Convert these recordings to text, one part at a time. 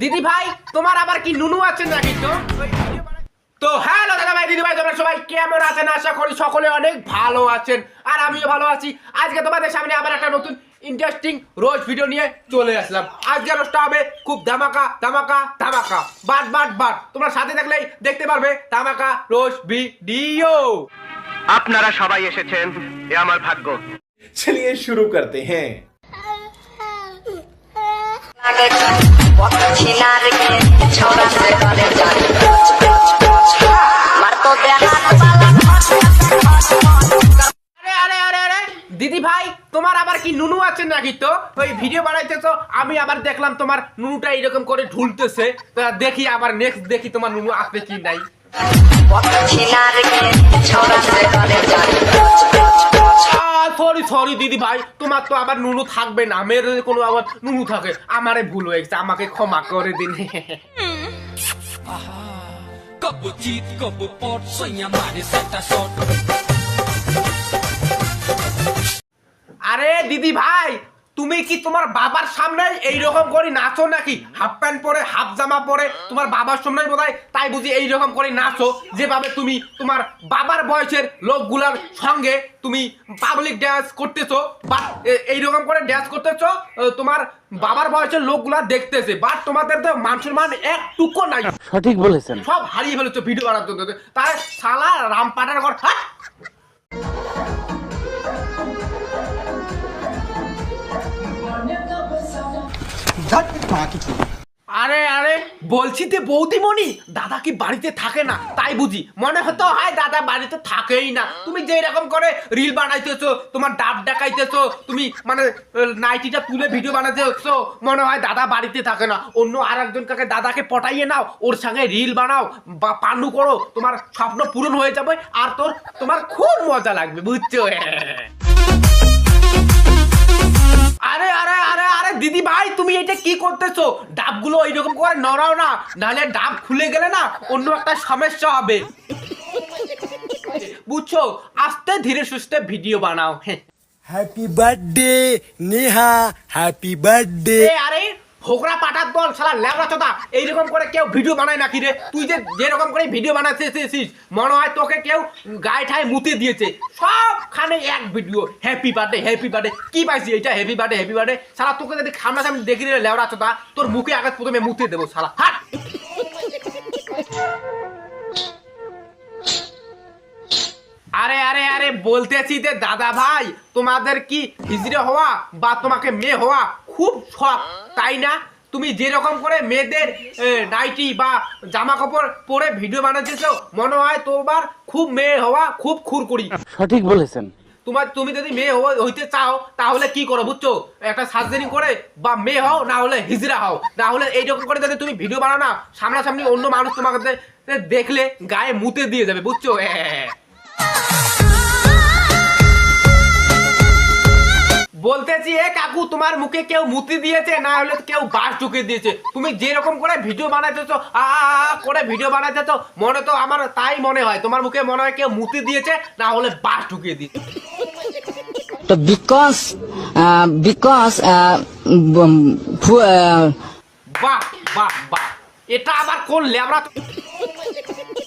দিদি ভাই তোমার আবার কি নুনু আছে নাকি তো? তো হ্যালো দাদা ভাই দিদি ভাই তোমরা সবাই কেমন আছেন? আশা করি সকলে অনেক ভালো আছেন আর আমিও ভালো আছি। আজকে তোমাদের সামনে আবার একটা নতুন ইন্টারেস্টিং রোজ ভিডিও নিয়ে চলে আসলাম। আজকে রোজটা হবে খুব ধামাকা ধামাকা ধামাকা। বাট বাট বাট তোমরা সাথে থাকলেই দেখতে পারবে ধামাকা রোজ ভিডিও আপনারা সবাই এসেছেন এ আমার ভাগ্য। চলিয়ে শুরু করতে হ্যাঁ। দিদি ভাই, তোমার আবার কি নুনু আছে নাকি তো? ওই ভিডিও বানাইতেছো, আমি আবার দেখলাম তোমার নুনুটা এরকম করে ঢুলতেছে। দেখি আবার নেক্সট দেখি তোমার নুনু আসবে কি নাই। সরি সরি দিদি ভাই তোমার তো আবার নুনু থাকবে না। মেয়ের যদি কোনো আবার নুনু থাকে। আমারে ভুল হয়ে গেছে আমাকে ক্ষমা করে দিন. আরে দিদি ভাই তুমি কি তোমার বাবার সামনে এইরকম করে নাচো নাকি? হাফ প্যান্ট পরে হাফ জামা পরে তোমার বাবার সামনে বোধহয় তাই বুঝি এইরকম করে নাচো যেভাবে তুমি তোমার বাবার বয়সের লোকগুলার সঙ্গে তুমি পাবলিক ড্যান্স করতেছো বা এইরকম করে ড্যান্স করতেছো তোমার বাবার বয়সের লোকগুলা দেখতেছে বাট তোমাদের তো মানুষের মান সম্মান একটুকু নাই। সঠিক বলেছেন। সব হারিয়ে ফেলেছো ভিডিও বানাতে তাই সালা রামপাটার ঘর আরে আরে, বলছি যে বৌদিমণি দাদা কি বাড়িতে থাকে না, তাই বুঝি। মনে হতো হয় দাদা বাড়িতে থাকেই না। তুমি যে এরকম করে রিল বানাইতেছো, তোমার ডাব ডাকাইতেছো তুমি মানে নাইটিটা তুলে ভিডিও বানাইতেছো মনে হয় দাদা বাড়িতে থাকে না। অন্য আর একজন কাকে দাদাকে পটাইয়ে নাও, ওর সঙ্গে রিল বানাও, বা পান্নু করো, তোমার স্বপ্ন পূরণ হয়ে যাবে, আর তোর, তোমার খুব মজা লাগবে, বুঝছ? এটা কি করতেছো? ডাবগুলো এইরকম করে নড়াও না নাহলে ডাব খুলে গেলে না অন্য একটা সমস্যা হবে। বুঝছ? আস্তে ধীরে সুস্থে ভিডিও বানাও হ্যাঁ। Happy birthday Neha happy birthday আরে ফোকরা পাটার দল শালা ল্যাবড়া চোদা। এইরকম করে কেউ ভিডিও বানায় নাকি রে? তুই যে যেরকম করে ভিডিও বানাচ্ছিস মনে হয় তোকে কেউ গায়ে ঠায় মুতে দিয়েছে। সবখানে এক video happy birthday happy birthday কি পাইছি এটা হ্যাপি বার্থডে হ্যাপি বার্থডে শালা, তোকে যদি সামনাসামনি দেখি রে ল্যাবড়া চোদা, তোর মুখে আগে প্রথমে মুতে দেবো, শালা। হাট! আরে আরে আরে, বলতেছি যে দাদা ভাই, তোমাদের কি হিজড়ে হওয়া বা তোমাকে মেয়ে হওয়া খুব শখ তাই না? তুমি যেরকম করে মেয়েদের নাইটি বা জামা কাপড় পরে ভিডিও বানাচ্ছো মনে হয় তোমার খুব মেয়ে হওয়া খুব খুরকুড়ি সঠিক বলেছেন। তোমার তুমি যদি মেয়ে হইতে চাও তাহলে কি করো বুঝছ? একটা সার্জারি করে বা মেয়ে হও না হলে হিজড়া হও। না হলে এইরকম করে যদি তুমি ভিডিও বানাও না সামনাসামনি অন্য মানুষ তোমাকে দেখলে গায়ে মুতে দিয়ে যাবে বুঝছ? হ্যাঁ। বলতেছি এ কাকু তোমার মুখে কেউ মুতি দিয়েছে? না হলে কেউ বাস ঢুকে দিয়েছে। তুমি যেরকম করে ভিডিও বানাইতেছো আ করে ভিডিও বানাইতেছো মনে তো আমার তাই মনে হয়। তোমার মুখে মনে হয় কেউ মুতি দিয়েছে না হলে বাস ঢুকিয়ে দিয়েছে। তো বিকজ বিকজ বাহ বাহ বাহ। এটা আবার কোন ল্যাবরা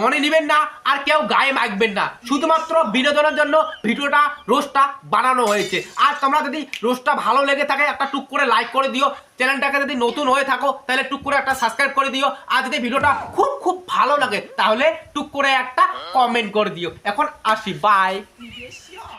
মনে নিবেন না, আর কেউ গায়ে মাখবেন না। শুধুমাত্র বিনোদনের জন্য ভিডিওটা, রোস্টটা বানানো হয়েছে। আর তোমরা যদি রোস্টটা ভালো লেগে থাকে, একটা টুক করে লাইক করে দিও। চ্যানেলটাকে যদি নতুন হয়ে থাকো, তাহলে টুক করে একটা সাবস্ক্রাইব করে দিও। আর যদি ভিডিওটা খুব খুব ভালো লাগে, তাহলে টুক করে একটা কমেন্ট করে দিও। এখন আসি বাই